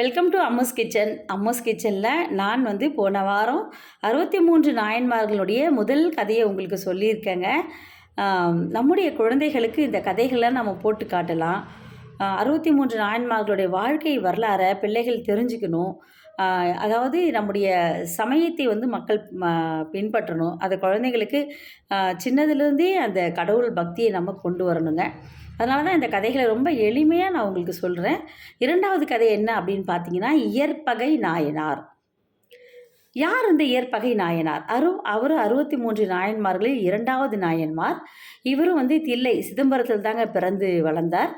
Welcome to Amma's kitchen Amma's கிச்சனில் நான் வந்து போன வாரம் அறுபத்தி மூன்று நாயன்மார்களுடைய முதல் கதையை உங்களுக்கு சொல்லியிருக்கேங்க. நம்முடைய குழந்தைகளுக்கு இந்த கதைகளை நம்ம போட்டு காட்டலாம். அறுபத்தி மூன்று நாயன்மார்களுடைய வாழ்க்கை வரலாறை பிள்ளைகள் தெரிஞ்சுக்கணும். அதாவது நம்முடைய சமயத்தை வந்து மக்கள் பின்பற்றணும். அதை குழந்தைங்களுக்கு சின்னதுலேருந்தே அந்த கடவுள் பக்தியை நம்ம கொண்டு வரணுங்க. அதனால தான் இந்த கதைகளை ரொம்ப எளிமையாக நான் உங்களுக்கு சொல்கிறேன் இரண்டாவது கதை என்ன அப்படின்னு பார்த்தீங்கன்னா இயற்பகை நாயனார். யார் இந்த இயற்பகை நாயனார்? அரு அவர் அறுபத்தி மூன்று நாயன்மார்களில் இரண்டாவது நாயன்மார். இவரும் வந்து தில்லை சிதம்பரத்தில் தாங்க பிறந்து வளர்ந்தார்.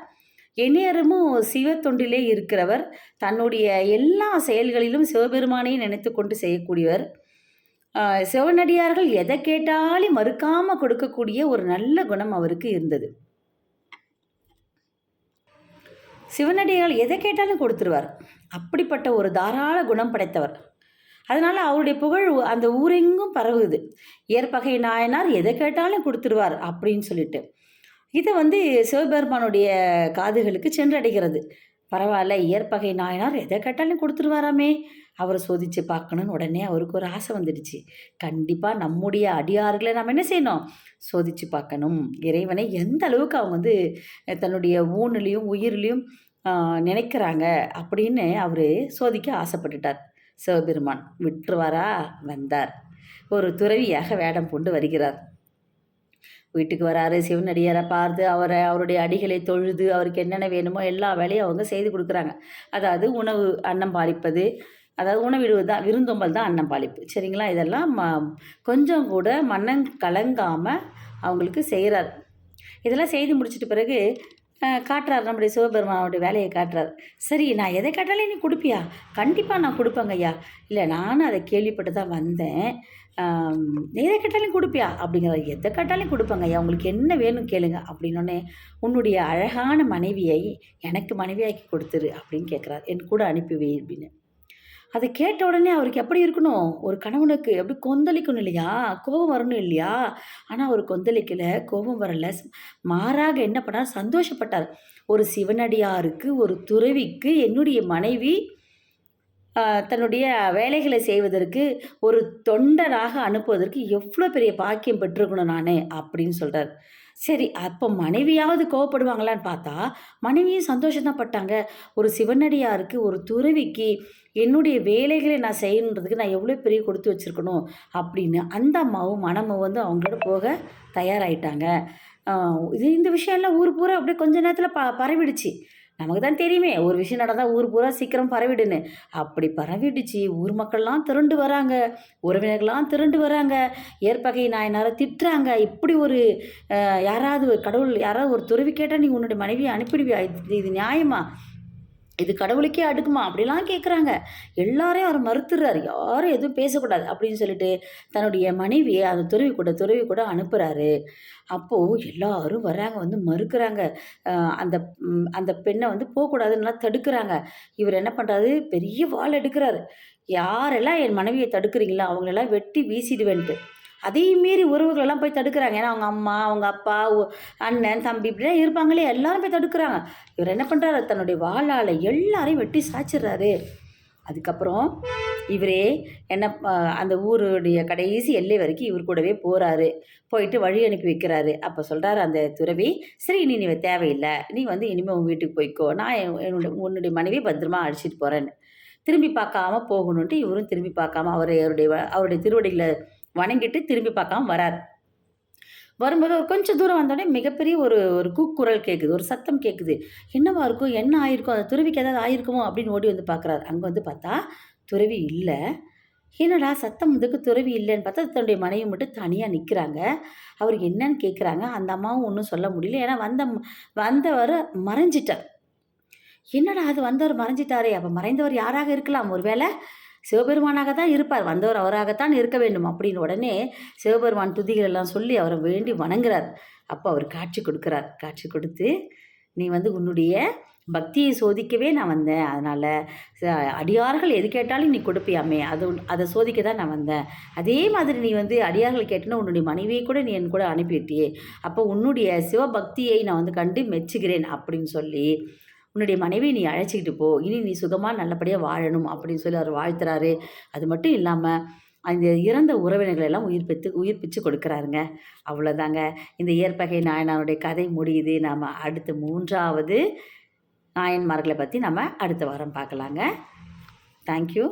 எந்நேரமும் சிவத்தொண்டிலே இருக்கிறவர். தன்னுடைய எல்லா செயல்களிலும் சிவபெருமானையும் நினைத்து கொண்டு செய்யக்கூடியவர். சிவனடியார்கள் எதை கேட்டாலும் மறுக்காமல் கொடுக்கக்கூடிய ஒரு நல்ல குணம் அவருக்கு இருந்தது. சிவனடியால் எதை கேட்டாலும் கொடுத்துருவார். அப்படிப்பட்ட ஒரு தாராள குணம் படைத்தவர். அதனால் அவருடைய புகழ் அந்த ஊரெங்கும் பரவுது. ஏற்பகை நாயனார் எதை கேட்டாலும் கொடுத்துருவார் அப்படின்னு சொல்லிட்டு. இதை வந்து சிவபெருமானுடைய காதுகளுக்கு சென்றடைகிறது. பரவாயில்ல இயற்பகை நாயனார் எதை கேட்டாலும் கொடுத்துருவாராமே. அவரை சோதித்து பார்க்கணும்னு உடனே அவருக்கு ஒரு ஆசை வந்துடுச்சு. கண்டிப்பாக நம்முடைய அடியார்களை நம்ம என்ன செய்யணும்? சோதித்து பார்க்கணும். இறைவனை எந்த அளவுக்கு அவங்க வந்து தன்னுடைய ஊனிலையும் உயிர்லையும் நினைக்கிறாங்க அப்படின்னு அவர் சோதிக்க ஆசைப்பட்டுட்டார். சிவபெருமான் விட்டுருவாரா? வந்தார். ஒரு துறவியாக வேடம் கொண்டு வருகிறார். வீட்டுக்கு வராரு சிவனடியாரை பார்த்து அவரை அவருடைய அடிகளை தொழுது அவருக்கு என்னென்ன வேணுமோ எல்லா வேலையும் அவங்க செய்து கொடுக்குறாங்க. அதாவது உணவு அன்னம் பாலிப்பது அதாவது உணவிடுவது தான் விருந்தோம்பல் தான் அன்னம் பாலிப்பு. சரிங்களா? இதெல்லாம் ம கொஞ்சம் கூட மன்னன் கலங்காமல் அவங்களுக்கு செய்கிறார் இதெல்லாம் செய்து முடிச்சிட்ட பிறகு காட்டுறார். நம்முடைய சிவபெருமானோட வேலையை காட்டுறார். சரி நான் எதை கேட்டாலும் நீ கொடுப்பியா? கண்டிப்பாக நான் கொடுப்பேங்க ஐயா. இல்லை நானும் அதை கேள்விப்பட்டு தான் வந்தேன். எதை கேட்டாலும் கொடுப்பியா? அப்படிங்கிற எதை கேட்டாலும் கொடுப்பேங்க ஐயா. உங்களுக்கு என்ன வேணும் கேளுங்க அப்படின்னோடனே உன்னுடைய அழகான மனைவியை எனக்கு மனைவியாக்கி கொடுத்துரு அப்படின்னு கேட்குறாரு என் கூட அனுப்பி வை அப்படின்னு. அதை கேட்ட உடனே அவருக்கு எப்படி இருக்கணும்? ஒரு கணவனுக்கு எப்படி கொந்தளிக்கணும் இல்லையா? கோபம் வரணும் இல்லையா? ஆனால் அவர் கொந்தளிக்கலை கோபம் வரலை. மாறாக என்ன பண்ணார்? சந்தோஷப்பட்டார். ஒரு சிவனடியாருக்கு ஒரு துறவிக்கு என்னுடைய மனைவி தன்னுடைய வேலைகளை செய்வதற்கு ஒரு தொண்டராக அனுப்புவதற்கு எவ்வளோ பெரிய பாக்கியம் பெற்றுக்கணும் நான் அப்படின்னு சொல்கிறார் சரி அப்போ மனைவியாவது கோவப்படுவாங்களான்னு பார்த்தா மனைவியும் சந்தோஷம்தான் பட்டாங்க. ஒரு சிவனடியாருக்கு ஒரு துறவிக்கு என்னுடைய வேலைகளை நான் செய்யணுன்றதுக்கு நான் எவ்வளோ பெரிய கொடுத்து வச்சுருக்கணும் அப்படின்னு அந்த அம்மாவும் மனமும் வந்து அவங்களோட போக தயாராகிட்டாங்க இது இந்த விஷயம்லாம் ஊர் பூரா அப்படியே கொஞ்ச நேரத்தில் ப பரவிடுச்சு. நமக்கு தான் தெரியுமே ஒரு விஷயம் நடந்தால் ஊர் பூரா சீக்கிரம் பரவிடுன்னு. அப்படி பரவிடுச்சு ஊர் மக்கள்லாம் திரண்டு வராங்க உறவினர்கள்லாம் திரண்டு வராங்க. ஏற்பகை நாயனாரை திட்டுறாங்க. இப்படி ஒரு யாராவது ஒரு கடவுள் யாராவது ஒரு துறவி கேட்டால் நீ உன்னுடைய மனைவியை அனுப்பிடுவியா? இது இது நியாயமா? இது கடவுளுக்கே அடுக்குமா? அப்படிலாம் கேட்குறாங்க எல்லாரையும் அவர் மறுத்துறாரு. யாரும் எதுவும் பேசக்கூடாது அப்படின்னு சொல்லிட்டு தன்னுடைய மனைவியை அந்த துறவி கூட துறவி கூட அனுப்புகிறாரு அப்போது எல்லாரும் வராங்க வந்து மறுக்கிறாங்க. அந்த அந்த பெண்ணை வந்து போகக்கூடாதுன்னா தடுக்கிறாங்க. இவர் என்ன பண்ணுறாரு பெரிய வாள் எடுக்கிறாரு. யாரெல்லாம் என் மனைவியை தடுக்கிறீங்களோ அவங்களெல்லாம் வெட்டி வீசிடுவேன்ட்டு. அதையும் மீறி உறவுகளெல்லாம் போய் தடுக்கிறாங்க. ஏன்னா அவங்க அம்மா அவங்க அப்பா அண்ணன் தம்பி இப்படிலாம் இருப்பாங்களே. எல்லாரும் போய் தடுக்கிறாங்க. இவர் என்ன பண்ணுறாரு தன்னுடைய வாழால் எல்லாரையும் வெட்டி சாய்ச்சிடுறாரு அதுக்கப்புறம் இவரே என்ன அந்த ஊருடைய கடைசி எல்லை வரைக்கும் இவர் கூடவே போகிறாரு போயிட்டு வழி அனுப்பி வைக்கிறாரு. அப்போ சொல்கிறாரு அந்த துறவி சரி நீ நீ தேவையில்லை. நீ வந்து இனிமேல் உன் வீட்டுக்கு போய்க்கோ. நான் என்னுடைய உன்னுடைய மனைவி பத்திரமா அழைச்சிட்டு போகிறேன்னு திரும்பி பார்க்காம போகணுன்ட்டு இவரும் திரும்பி பார்க்காம அவர் அவருடைய அவருடைய திருவடிகளை வணங்கிட்டு திரும்பி பார்க்காம வரார் வரும்போது ஒரு கொஞ்சம் தூரம் வந்தோடனே மிகப்பெரிய ஒரு ஒரு கூக்குரல் கேட்குது ஒரு சத்தம் கேட்குது என்னவா இருக்கும்? என்ன ஆயிருக்கும்? அந்த துறவிக்கு ஏதாவது ஆயிருக்குமோ? அப்படின்னு ஓடி வந்து பார்க்குறாரு. அங்கே வந்து பார்த்தா துறவி இல்லை. என்னடா சத்தம் இதுக்கு துறவி இல்லைன்னு பார்த்தா தன்னுடைய மனைவி மட்டும் தனியாக நிற்கிறாங்க அவர் என்னன்னு கேட்குறாங்க அந்த அம்மாவும் ஒன்றும் சொல்ல முடியல. ஏன்னா வந்த வந்தவர் மறைஞ்சிட்டார். என்னடா அது வந்தவர் மறைஞ்சிட்டாரே? அப்போ மறைந்தவர் யாராக இருக்கலாம்? ஒருவேளை சிவபெருமானாக தான் இருப்பார். வந்தவர் அவராகத்தான் இருக்க வேண்டும் அப்படின்னு உடனே சிவபெருமான் துதிகள் எல்லாம் சொல்லி அவரை வேண்டி வணங்குறார். அப்போ அவர் காட்சி கொடுக்குறார். காட்சி கொடுத்து நீ வந்து உன்னுடைய பக்தியை சோதிக்கவே நான் வந்தேன். அதனால் அடியார்கள் எது கேட்டாலும் நீ கொடுப்பியாமே. அது அதை சோதிக்க தான் நான் வந்தேன். அதே மாதிரி நீ வந்து அடியார்கள் கேட்டனா உன்னுடைய மனைவியை கூட நீ என் கூட அனுப்பிவிட்டியே. அப்போ உன்னுடைய சிவபக்தியை நான் வந்து கண்டு மெச்சுகிறேன் அப்படின்னு சொல்லி உன்னுடைய மனைவியை நீ அழைச்சிக்கிட்டு போ. இனி நீ சுகமாக நல்லபடியாக வாழணும் அப்படின்னு சொல்லி அவர் வாழ்த்துறாரு. அது மட்டும் இல்லாமல் அந்த இறந்த உறவினர்கள் எல்லாம் உயிர்ப்பித்து உயிர்ப்பிச்சு கொடுக்குறாருங்க. அவ்வளோதாங்க இந்த இயற்பகை நாயனாருடைய கதை முடியுது. நாம் அடுத்து மூன்றாவது நாயன்மார்களை பற்றி நம்ம அடுத்த வாரம் பார்க்கலாங்க. தேங்க்யூ